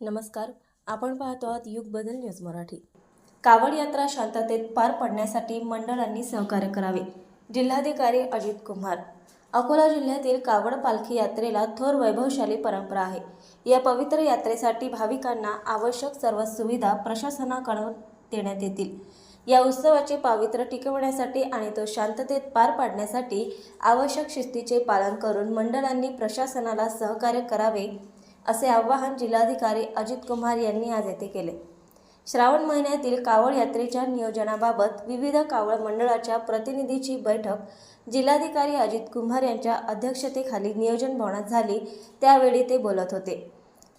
नमस्कार. आपण पाहतो आहात युग बदल न्यूज मराठी. कावड यात्रा शांततेत पार पडण्यासाठी मंडळांनी सहकार्य करावे. जिल्हाधिकारी अजित कुमार. अकोला जिल्ह्यातील कावड पालखी यात्रेला थोर वैभवशाली परंपरा आहे. या पवित्र यात्रेसाठी भाविकांना आवश्यक सर्व सुविधा प्रशासनाकडून देण्यात येतील. या उत्सवाचे पावित्र्य टिकवण्यासाठी आणि तो शांततेत पार पाडण्यासाठी आवश्यक शिस्तीचे पालन करून मंडळांनी प्रशासनाला सहकार्य करावे असे आवाहन जिल्हाधिकारी अजित कुमार यांनी आज येथे केले. श्रावण महिन्यातील कावड यात्रेच्या नियोजनाबाबत विविध कावड मंडळाच्या प्रतिनिधीची बैठक जिल्हाधिकारी अजित कुमार यांच्या अध्यक्षतेखाली नियोजन भवनात झाली त्यावेळी ते बोलत होते.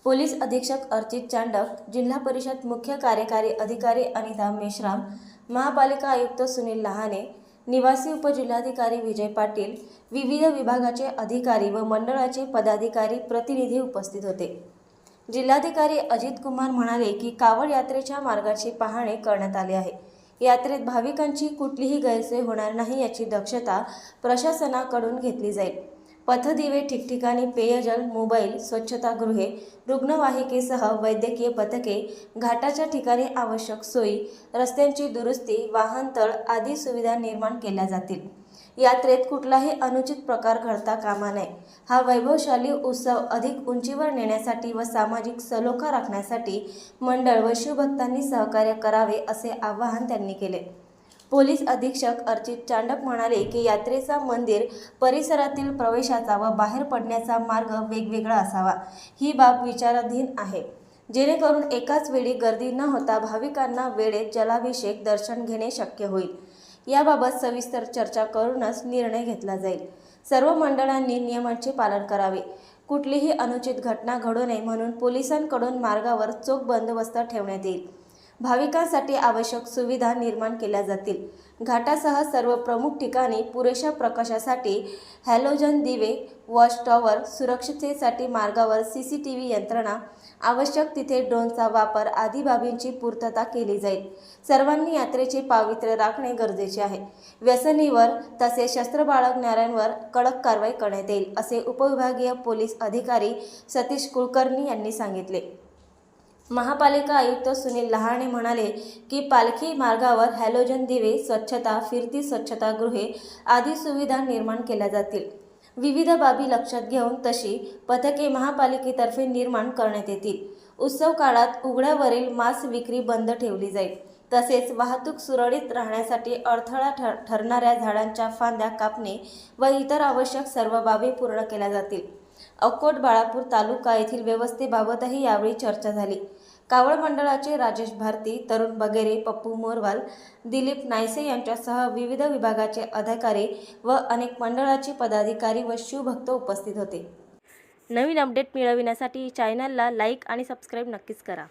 पोलीस अधीक्षक अर्चित चांडक जिल्हा परिषद मुख्य कार्यकारी अधिकारी अनिता मेश्राम महापालिका आयुक्त सुनील लहाने निवासी उपजिल्हाधिकारी विजय पाटील विविध विभागाचे अधिकारी व मंडळाचे पदाधिकारी प्रतिनिधी उपस्थित होते. जिल्हाधिकारी अजित कुमार म्हणाले की कावड यात्रेच्या मार्गाची पाहणी करण्यात आली आहे. यात्रेत भाविकांची कुठलीही गैरसोय होणार नाही याची दक्षता प्रशासनाकडून घेतली जाईल. पथदिवे ठिकठिकाणी पेयजल मोबाईल स्वच्छतागृहे रुग्णवाहिकेसह वैद्यकीय पथके घाटाच्या ठिकाणी आवश्यक सोयी रस्त्यांची दुरुस्ती वाहनतळ आदी सुविधा निर्माण केल्या जातील. यात्रेत कुठलाही अनुचित प्रकार घडता कामा नये. हा वैभवशाली उत्सव अधिक उंचीवर नेण्यासाठी व सामाजिक सलोखा राखण्यासाठी मंडळ व शिवभक्तांनी सहकार्य करावे असे आवाहन त्यांनी केले. पोलीस अधीक्षक अर्चित चांडक म्हणाले की यात्रेचा मंदिर परिसरातील प्रवेशाचा व बाहेर पडण्याचा मार्ग वेगवेगळा असावा. ही बाब विचाराधीन आहे. जेणेकरून एकाच वेळी गर्दी न होता भाविकांना वेळेत जलाभिषेक दर्शन घेणे शक्य होईल. याबाबत सविस्तर चर्चा करूनच निर्णय घेतला जाईल. सर्व मंडळांनी नियमांचे पालन करावे. कुठलीही अनुचित घटना घडू नये म्हणून पोलिसांकडून मार्गावर चोख बंदोबस्त ठेवण्यात येईल. भाविकांसाठी आवश्यक सुविधा निर्माण केल्या जातील. घाटासह सर्व प्रमुख ठिकाणी पुरेशा प्रकाशासाठी हॅलोजन दिवे वॉच टॉवर सुरक्षिततेसाठी मार्गावर सी सी टी व्ही यंत्रणा आवश्यक. तिथे ड्रोनचा वापर आदी बाबींची पूर्तता केली जाईल. सर्वांनी यात्रेचे पावित्र्य राखणे गरजेचे आहे. व्यसनीवर तसेच शस्त्र बाळगणाऱ्यांवर कडक कारवाई करण्यात येईल असे उपविभागीय पोलीस अधिकारी सतीश कुलकर्णी यांनी सांगितले. महापालिका आयुक्त सुनील लहाणे म्हणाले की पालखी मार्गावर हॅलोजन दिवे स्वच्छता फिरती स्वच्छतागृहे आदी सुविधा निर्माण केल्या जातील. विविध बाबी लक्षात घेऊन तशी पथके महापालिकेतर्फे निर्माण करण्यात येतील. उत्सव काळात उघड्यावरील मांस विक्री बंद ठेवली जाईल. तसेच वाहतूक सुरळीत राहण्यासाठी अडथळा ठर ठरणाऱ्या झाडांच्या फांद्या कापणे व इतर आवश्यक सर्व बाबी पूर्ण केल्या जातील. अक्कोट बाळापूर तालुका येथील व्यवस्थेबाबतही यावेळी चर्चा झाली. कावळ मंडळाचे राजेश भारती तरुण बगेरे पप्पू मोरवाल दिलीप नायसे यांच्यासह विविध विभागाचे अधिकारी व अनेक मंडळाचे पदाधिकारी व शिवभक्त उपस्थित होते. नवीन अपडेट मिळविण्यासाठी चॅनलला लाईक आणि सबस्क्राईब नक्कीच करा.